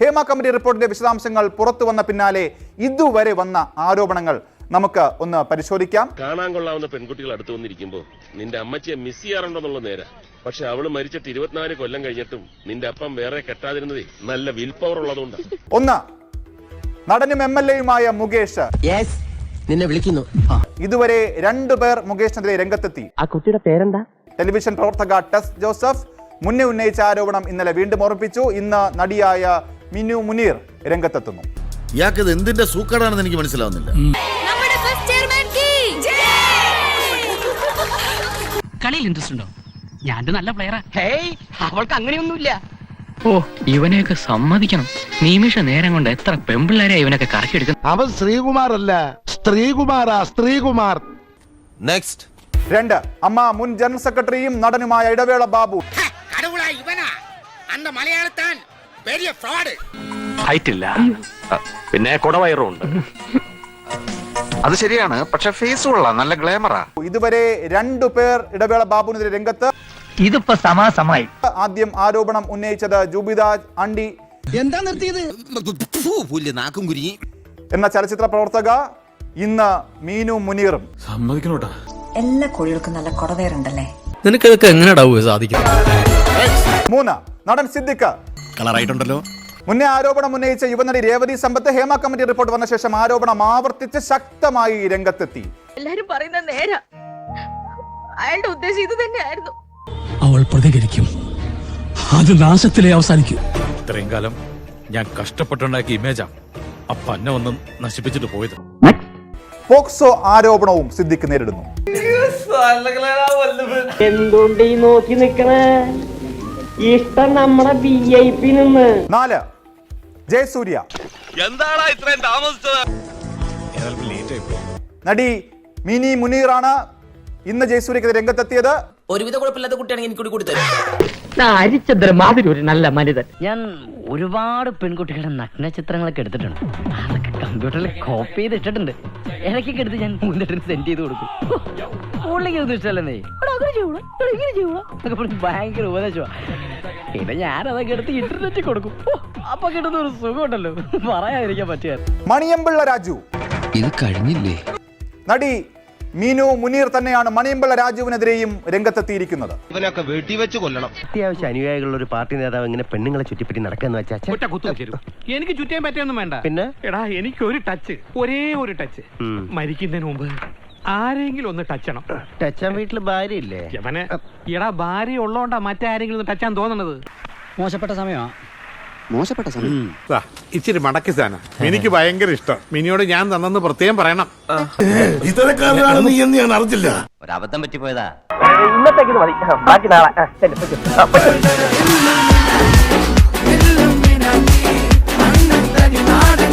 Hema committee റിപ്പോർട്ടിന്റെ വിശദാംശങ്ങൾ പുറത്തു വന്ന പിന്നാലെ ഇതുവരെ വന്ന ആരോപണങ്ങൾ നമുക്ക് ഒന്ന് പരിശോധിക്കാം. കാണാൻ കൊള്ളാവുന്ന പെൺകുട്ടികൾ അടുത്ത് വന്നിരിക്കുമ്പോ നിന്റെ അമ്മച്ചിയെ മിസ് ചെയ്യാറുണ്ടെന്നുള്ള നേരെ. പക്ഷെ അവൾ മരിച്ചിട്ട് ഇരുപത്തിനാല് കൊല്ലം കഴിഞ്ഞിട്ടും നിന്റെ അപ്പം വേറെ കെട്ടാതിരുന്നത് നല്ല വിൽ പവർ ഉള്ളതുകൊണ്ട്. ഒന്ന് നടനും എം എൽ എയുമായ മുകേഷ്. യെസ് നിന്നെ വിളിക്കുന്നു. ഇതുവരെ രണ്ടു പേർ മുകേഷിനെതിരെ രംഗത്തെത്തി. ആ കുട്ടിയുടെ പേരെന്താ? ടെലിവിഷൻ പ്രവർത്തക ടെസ് ജോസഫ് മുന്നേ ഉന്നയിച്ച ആരോപണം ഇന്നലെ വീണ്ടും ഓർപ്പിച്ചു ഇന്ന് നടിയായ മിനു മുനീർ രംഗത്തെത്തുന്നു. ഇയാൾക്കത് എന്തിന്റെ സൂക്കടാണെന്ന് എനിക്ക് മനസ്സിലാവുന്നില്ല. കളിയിൽ ഇൻട്രസ്റ്റ് ഉണ്ടോ? ഞാൻ നല്ല പ്ലെയറാ ഹേയ് അവൾക്ക് അങ്ങനെയൊന്നുമില്ല. ഓ ഇവനെയൊക്കെ സമ്മതിക്കണം. നിമിഷ നേരം കൊണ്ട് എത്ര പെമ്പിള്ളാരെ ഇവനൊക്കെ കറക്കിയെടുക്കുന്നു അവൻ ശ്രീകുമാർ അല്ല സ്ത്രീകുമാറാ സ്ത്രീകുമാർ. നെക്സ്റ്റ് രണ്ട് അമ്മ മുൻ ജനറൽ സെക്രട്ടറിയും നടനുമായ ഇടവേള ബാബു. ഇവനാ. അന്ന് മലയാളത്താൻ. വലിയ ഫ്രോഡ് ഹൈറ്റ് പിന്നെ കുടവയറും ഉണ്ട് അത് ശരിയാണ് പക്ഷെ ഫേസ് കൊള്ളാം നല്ല ഗ്ലാമറാ ഇതുവരെ രണ്ടു പേർ ഇടവേള ബാബുനെതിരെ രംഗത്ത് ഇതിപ്പോ സമാസമായി. ആദ്യം ആരോപണം ഉന്നയിച്ചത് ജൂബിദാജ് അണ്ടി. എന്താ നിർത്തിയത്? നാക്കും എന്ന ചലച്ചിത്ര പ്രവർത്തക ഇന്ന് മീനു മുനീറും. സമ്മതിക്കണോട്ടാ? എല്ലാ കോഴികൾക്കും നല്ല കുടവേറുണ്ടല്ലേ നിനക്കതൊക്കെ എങ്ങനെ സാധിക്കും മൂന്ന് നടൻ സിദ്ദിഖ് കളറായിട്ടുണ്ടല്ലോ. മുന്നേ ആരോപണം ഉന്നയിച്ച യുവനടി രേവതി സമ്പത്ത് ഹേമ കമ്മിറ്റി റിപ്പോർട്ട് വന്ന ശേഷം ആരോപണം ആവർത്തിച്ച് ശക്തമായി രംഗത്തെത്തി. എല്ലാരും പറയുന്ന നേരാ. അയാളുടെ ഉദ്ദേശം ഇത് തന്നെയായിരുന്നു. അവൾ പ്രതികരിക്കും. അത് നാശത്തിലെ അവസാനിക്കും. ഇത്രയും കാലം ഞാൻ കഷ്ടപ്പെട്ടുണ്ടാക്കിയ ഇമേജാ. അപ്പ എന്നെ ഒന്ന് നശിപ്പിച്ചിട്ട് പോയത്. പോക്സോ ആരോപണവും സിദ്ദിഖ് നേരിടുന്നു. എന്തുകൊണ്ട് ഈ നോക്കി നിക്കണേ? ഇഷ്ടം നമ്മുടെ വി ഐ പി നിന്ന്. നാല്. ജയസൂര്യ. എന്താടാ ഇത്രയും താമസിച്ചത്? നടി മിനി മുനീറാണ് ഇന്ന് ജയസൂര്യക്കെതിരെ രംഗത്തെത്തിയത്. ഒരുവിധ കുഴപ്പമില്ലാത്ത കുട്ടിയാണെങ്കിൽ എനിക്ക് കൂടി തരും. ഹരിചന്ദ്രൻ മാതിരി ഒരു നല്ല മനിതൻ. ഞാൻ ഒരുപാട് പെൺകുട്ടികളുടെ നഗ്ന ചിത്രങ്ങളൊക്കെ എടുത്തിട്ടുണ്ട്. അതൊക്കെ കമ്പ്യൂട്ടറിൽ കോപ്പി ചെയ്ത് ഇട്ടിട്ടുണ്ട്. ഇടയ്ക്കൊക്കെ എടുത്ത് ഞാൻ മുന്നിട്ട് സെൻഡ് ചെയ്ത് കൊടുക്കും. പുള്ളിക്ക് ഒന്നും ഇഷ്ടമല്ലേ ഭയങ്കര ഉപദേശമാ. പിന്നെ ഞാൻ അതൊക്കെ എടുത്ത് ഇന്റർനെറ്റിൽ കൊടുക്കും. അപ്പൊ കിട്ടുന്ന ഒരു സുഖമുണ്ടല്ലോ. പറയാതിരിക്കാൻ പറ്റിയ മണിയമ്പിള്ള രാജു. ഇത് കഴിഞ്ഞില്ലേ? നടി മീനു മുനീർ തന്നെയാണ് മണിയമ്പള രാജുവിനെതിരെയും രംഗത്തെത്തിയിരിക്കുന്നത്. ഇവനൊക്കെ വെടിവെച്ച് കൊല്ലണം. അത്യാവശ്യം അനുയായികളുള്ള ഒരു പാർട്ടി നേതാവ് ഇങ്ങനെ പെണ്ണുങ്ങളെ ചുറ്റിപ്പറ്റി നടക്കാന്ന് വെച്ചാ ഒറ്റ കുത്തു എനിക്ക് ചുറ്റാൻ പറ്റിയൊന്നും വേണ്ട. പിന്നെ? എടാ എനിക്ക് ഒരു ടച്ച്. ഒരേ ഒരു ടച്ച്. മരിക്കുന്നതിന് മുമ്പ് ആരെങ്കിലും ഒന്ന് ടച്ചണം ടച്ചാൻ വീട്ടിൽ ഭാര്യ ഇല്ലേ? എടാ ഭാര്യ ഉള്ളോണ്ടാ മറ്റാരെങ്കിലും ഒന്ന് ടച്ചാൻ തോന്നണത്? മോശപ്പെട്ട സമയമാ. മോശപ്പെട്ട സമയം. ഇച്ചിരി മടക്കി സാന എനിക്ക് ഭയങ്കര ഇഷ്ടം. മിനിയോട് ഞാൻ തന്നെന്ന് പ്രത്യേകം പറയണം. ഇത്തരക്കാരനാണെന്ന് എന്ന് ഞാൻ അറിഞ്ഞില്ല. ഒരു അബദ്ധം പറ്റിപ്പോയതാ ഇന്നത്തേക്ക് മതി. ബാക്കി നാളെ.